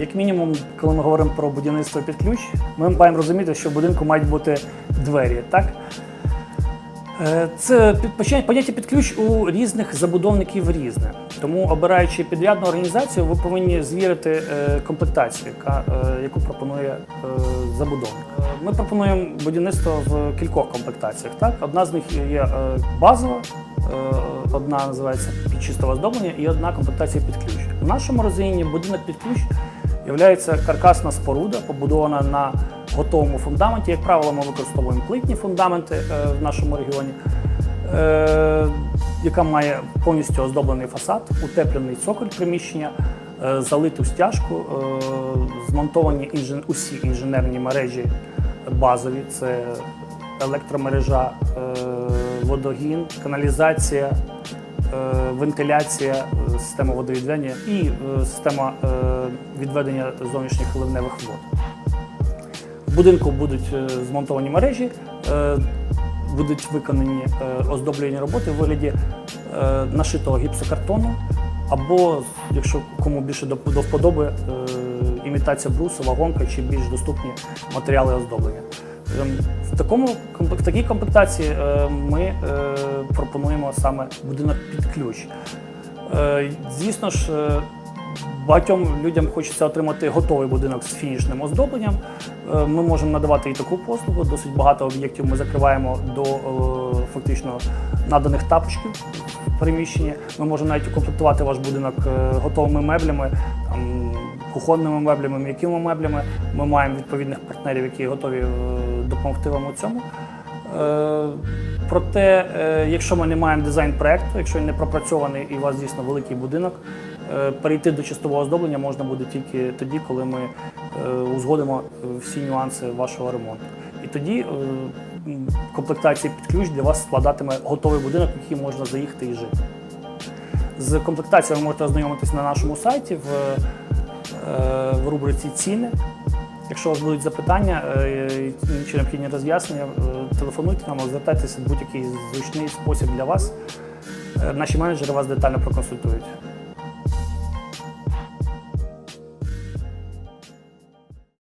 Як мінімум, коли ми говоримо про будівництво під ключ, ми маємо розуміти, що в будинку мають бути двері. Так? Е, Це поняття під ключ у різних забудовників різне. Тому, обираючи підрядну організацію, ви повинні звірити е, комплектацію, е, яку пропонує забудовник. Ми пропонуємо будівництво в кількох комплектаціях. Так? Одна з них є базова, одна називається під чистого оздоблення і одна комплектація під ключ. У нашому розумінні будинок під ключ є каркасна споруда, побудована на готовому фундаменті. Як правило, ми використовуємо плитні фундаменти е, в нашому регіоні, е, яка має повністю оздоблений фасад, утеплений цоколь приміщення, е, залиту стяжку, змонтовані усі інженерні мережі базові. Це електромережа, водогін, каналізація, вентиляція, е, система водовідведення і е, система е, відведення зовнішніх ливневих вод. В будинку будуть е, змонтовані мережі, е, будуть виконані е, оздоблювальні роботи в вигляді е, нашитого гіпсокартону, або, якщо кому більше до, до вподоби, е, імітація брусу, вагонка чи більш доступні матеріали оздоблення. Ем, В, такому, в такій комплектації е, ми е, пропонуємо саме будинок під ключ. Е, Звісно ж, багатьом людям хочеться отримати готовий будинок з фінішним оздобленням. Ми можемо надавати і таку послугу. Досить багато об'єктів ми закриваємо до фактично наданих тапочків в приміщенні. Ми можемо навіть укомплектувати ваш будинок готовими меблями, кухонними меблями, м'якими меблями. Ми маємо відповідних партнерів, які готові е, допомогти вам у цьому. Е, Проте, е, якщо ми не маємо дизайн-проекту, якщо він не пропрацьований і у вас дійсно великий будинок, перейти до чистового оздоблення можна буде тільки тоді, коли ми узгодимо всі нюанси вашого ремонту. І тоді комплектація під ключ для вас складатиме готовий будинок, в який можна заїхати і жити. З комплектацією ви можете ознайомитись на нашому сайті в, в рубриці ціни. Якщо у вас будуть запитання е, чи необхідні роз'яснення, е, телефонуйте нам, звертайтеся в будь-який зручний спосіб для вас. Е, Наші менеджери вас детально проконсультують.